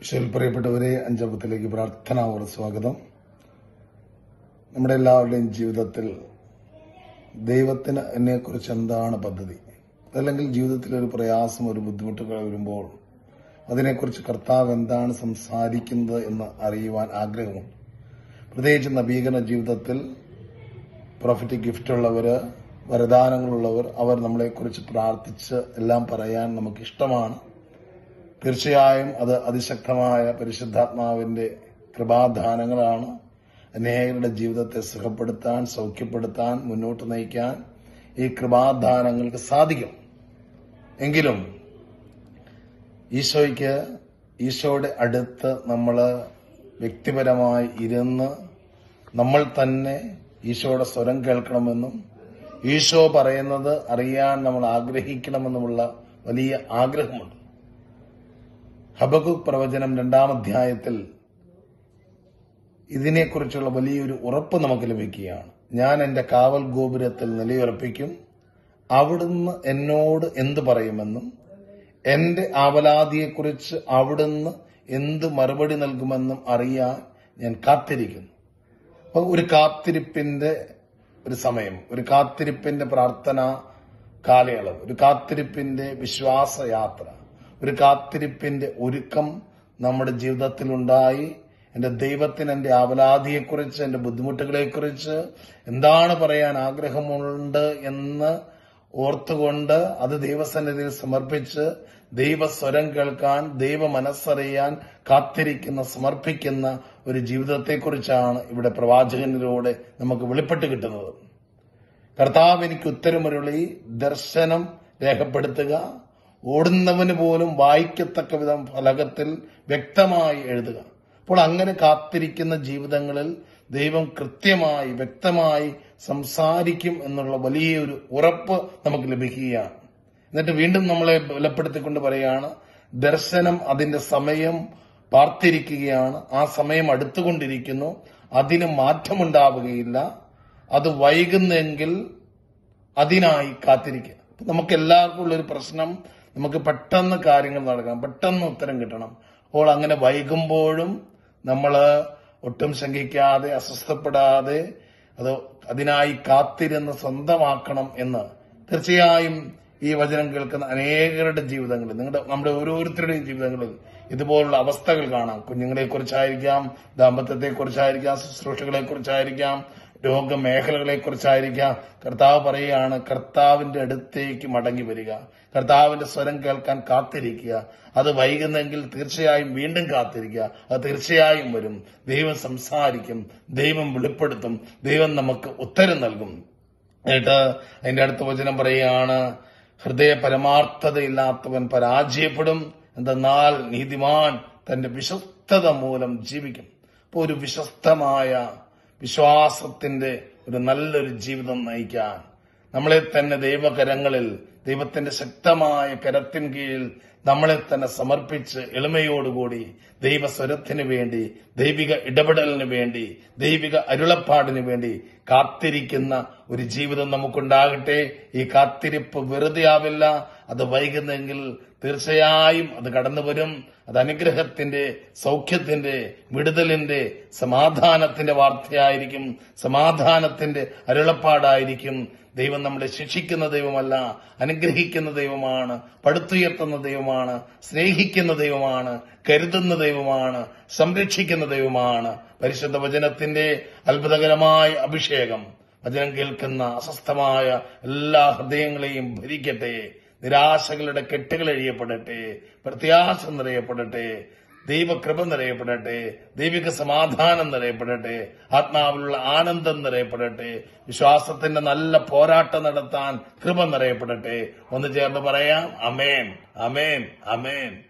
വിഷയിൽ പ്രിയപ്പെട്ടവരെ അഞ്ചപ്പത്തിലേക്ക് പ്രാർത്ഥനാവോട് സ്വാഗതം. നമ്മുടെ എല്ലാവരുടെയും ജീവിതത്തിൽ ദൈവത്തിന് എന്നെക്കുറിച്ച് എന്താണ് പദ്ധതി? അതല്ലെങ്കിൽ ജീവിതത്തിൽ ഒരു പ്രയാസം ഒരു ബുദ്ധിമുട്ടുകൾ വരുമ്പോൾ അതിനെക്കുറിച്ച് കർത്താവ് എന്താണ് സംസാരിക്കുന്നത് എന്ന് അറിയുവാൻ ആഗ്രഹമുണ്ട്. പ്രത്യേകിച്ച് നവീകരണ ജീവിതത്തിൽ പ്രോഫിറ്റ് ഗിഫ്റ്റ് ഉള്ളവർ വരദാനങ്ങളുള്ളവർ അവർ നമ്മളെക്കുറിച്ച് പ്രാർത്ഥിച്ച് എല്ലാം പറയാൻ നമുക്ക് ഇഷ്ടമാണ് തീർച്ചയായും അത് അതിശക്തമായ പരിശുദ്ധാത്മാവിന്റെ കൃപാദാനങ്ങളാണ്. അനേകരുടെ ജീവിതത്തെ സുഖപ്പെടുത്താൻ സൗഖ്യപ്പെടുത്താൻ മുന്നോട്ട് നയിക്കാൻ ഈ കൃപാദാനങ്ങൾക്ക് സാധിക്കും. എങ്കിലും ഈശോയ്ക്ക് ഈശോയുടെ അടുത്ത് നമ്മൾ വ്യക്തിപരമായി ഇരുന്ന് നമ്മൾ തന്നെ ഈശോയുടെ സ്വരം കേൾക്കണമെന്നും ഈശോ പറയുന്നത് അറിയാൻ നമ്മൾ ആഗ്രഹിക്കണമെന്നുമുള്ള വലിയ ആഗ്രഹമുണ്ട്. ഹബകുക് പ്രവചനം രണ്ടാം അധ്യായത്തിൽ ഇതിനെക്കുറിച്ചുള്ള വലിയൊരു ഉറപ്പ് നമുക്ക് ലഭിക്കുകയാണ്. ഞാൻ എന്റെ കാവൽ ഗോപുരത്തിൽ നിലയുറപ്പിക്കും. അവിടുന്ന് എന്നോട് എന്ത് പറയുമെന്നും എന്റെ ആവലാതിയെക്കുറിച്ച് അവിടുന്ന് എന്ത് മറുപടി നൽകുമെന്നും അറിയാൻ ഞാൻ കാത്തിരിക്കുന്നു. അപ്പൊ ഒരു കാത്തിരിപ്പിന്റെ ഒരു സമയം ഒരു കാത്തിരിപ്പിന്റെ പ്രാർത്ഥന കാലയളവ് ഒരു കാത്തിരിപ്പിന്റെ വിശ്വാസയാത്ര ഒരു കാത്തിരിപ്പിന്റെ ഒരുക്കം നമ്മുടെ ജീവിതത്തിൽ ഉണ്ടായി എന്റെ ദൈവത്തിന് എന്റെ ആവലാതിയെക്കുറിച്ച് എന്റെ ബുദ്ധിമുട്ടുകളെക്കുറിച്ച് എന്താണ് പറയാൻ ആഗ്രഹമുണ്ട് എന്ന് ഓർത്തുകൊണ്ട് അത് ദൈവസന്നിധിയിൽ സമർപ്പിച്ച് ദൈവസ്വരം കേൾക്കാൻ ദൈവ മനസ്സറിയാൻ കാത്തിരിക്കുന്ന സമർപ്പിക്കുന്ന ഒരു ജീവിതത്തെക്കുറിച്ചാണ് ഇവിടെ പ്രവാചകനിലൂടെ നമുക്ക് വെളിപ്പെട്ട് കിട്ടുന്നത്. കർത്താവ് എനിക്ക് ഉത്തരമൊരുളി ദർശനം രേഖപ്പെടുത്തുക. ഓടുന്നവന് പോലും വായിക്കത്തക്ക വിധം ഫലകത്തിൽ വ്യക്തമായി എഴുതുക. അപ്പോൾ അങ്ങനെ കാത്തിരിക്കുന്ന ജീവിതങ്ങളിൽ ദൈവം കൃത്യമായി വ്യക്തമായി സംസാരിക്കും എന്നുള്ള വലിയൊരു ഉറപ്പ് നമുക്ക് ലഭിക്കുകയാണ്. എന്നിട്ട് വീണ്ടും നമ്മളെ ബലപ്പെടുത്തിക്കൊണ്ട് പറയാണ് ദർശനം അതിന്റെ സമയം പാർത്തിരിക്കുകയാണ്. ആ സമയം അടുത്തുകൊണ്ടിരിക്കുന്നു. അതിന് മാറ്റമുണ്ടാവുകയില്ല. അത് വൈകുന്നെങ്കിൽ അതിനായി കാത്തിരിക്കുക. നമുക്ക് എല്ലാവർക്കും ഉള്ളൊരു പ്രശ്നം നമുക്ക് പെട്ടെന്ന് കാര്യങ്ങൾ നടക്കണം പെട്ടെന്ന് ഉത്തരം കിട്ടണം. അപ്പോൾ അങ്ങനെ വൈകുമ്പോഴും നമ്മൾ ഒട്ടും ശങ്കിക്കാതെ അസ്വസ്ഥപ്പെടാതെ അത് അതിനായി കാത്തിരുന്ന് സ്വന്തമാക്കണം എന്ന് തീർച്ചയായും ഈ വചനം കേൾക്കുന്ന അനേകരുടെ ജീവിതങ്ങളിൽ നിങ്ങളുടെ നമ്മുടെ ഓരോരുത്തരുടെയും ജീവിതങ്ങളിൽ ഇതുപോലുള്ള അവസ്ഥകൾ കാണാം. കുഞ്ഞുങ്ങളെ കുറിച്ചായിരിക്കാം ദാമ്പത്യത്തെ കുറിച്ചായിരിക്കാം ശുശ്രൂഷകളെ കുറിച്ചായിരിക്കാം രോഗമേഖലകളെ കുറിച്ചായിരിക്കാം കർത്താവ് പറയുകയാണ് കർത്താവിന്റെ അടുത്തേക്ക് മടങ്ങി വരിക. കർത്താവിന്റെ സ്വരം കേൾക്കാൻ കാത്തിരിക്കുക. അത് വൈകുന്നെങ്കിൽ തീർച്ചയായും വീണ്ടും കാത്തിരിക്കുക. അത് തീർച്ചയായും വരും. ദൈവം സംസാരിക്കും ദൈവം വെളിപ്പെടുത്തും ദൈവം നമുക്ക് ഉത്തരം നൽകും. എന്നിട്ട് അതിന്റെ അടുത്ത വചനം പറയുകയാണ് ഹൃദയ പരമാർത്ഥതയില്ലാത്തവൻ പരാജയപ്പെടും എന്തെന്നാൽ നീതിമാൻ തന്റെ വിശ്വസ്തത മൂലം ജീവിക്കും. അപ്പോൾ ഒരു വിശ്വസ്തമായ വിശ്വാസത്തിന്റെ ഒരു നല്ലൊരു ജീവിതം നയിക്കാൻ നമ്മളെ തന്നെ ദൈവകരങ്ങളിൽ ദൈവത്തിന്റെ ശക്തമായ കരത്തിൻ കീഴിൽ നമ്മളെ തന്നെ സമർപ്പിച്ച് എളിമയോടുകൂടി ദൈവസ്വരത്തിന് വേണ്ടി ദൈവിക ഇടപെടലിന് വേണ്ടി ദൈവിക അരുളപ്പാടിന് വേണ്ടി കാത്തിരിക്കുന്ന ഒരു ജീവിതം നമുക്കുണ്ടാകട്ടെ. ഈ കാത്തിരിപ്പ് വെറുതെ ആവില്ല. അത് വൈകുന്നെങ്കിൽ തീർച്ചയായും അത് കടന്നു വരും അത് അനുഗ്രഹത്തിന്റെ സൗഖ്യത്തിന്റെ വിടുതലിന്റെ സമാധാനത്തിന്റെ വാർത്തയായിരിക്കും. സമാധാനത്തിന്റെ അരുളപ്പാടായിരിക്കും. ദൈവം നമ്മളെ ശിക്ഷിക്കുന്ന ദൈവമല്ല. അനുഗ്രഹിക്കുന്ന ദൈവമാണ് പടുത്തുയർത്തുന്ന ദൈവമാണ് സ്നേഹിക്കുന്ന ദൈവമാണ് കരുതുന്ന ദൈവമാണ് സംരക്ഷിക്കുന്ന ദൈവമാണ്. പരിശുദ്ധ വചനത്തിന്റെ അത്ഭുതകരമായ അഭിഷേകം. വചനം കേൾക്കുന്ന അസ്വസ്ഥമായ എല്ലാ ഹൃദയങ്ങളെയും ഭരിക്കട്ടെ. നിരാശകളുടെ കെട്ടുകൾ എഴിയപ്പെടട്ടെ പ്രത്യാശ നിറയപ്പെടട്ടെ. ദൈവകൃപ നിറയപ്പെടട്ടെ ദൈവിക സമാധാനം നിറയപ്പെടട്ടെ ആത്മാവിലുള്ള ആനന്ദം നിറയപ്പെടട്ടെ വിശ്വാസത്തിന്റെ നല്ല പോരാട്ടം നടത്താൻ കൃപ നിറയപ്പെടട്ടെ. ഒന്ന് ചേർന്ന് പറയാം അമേൻ അമേൻ അമേൻ.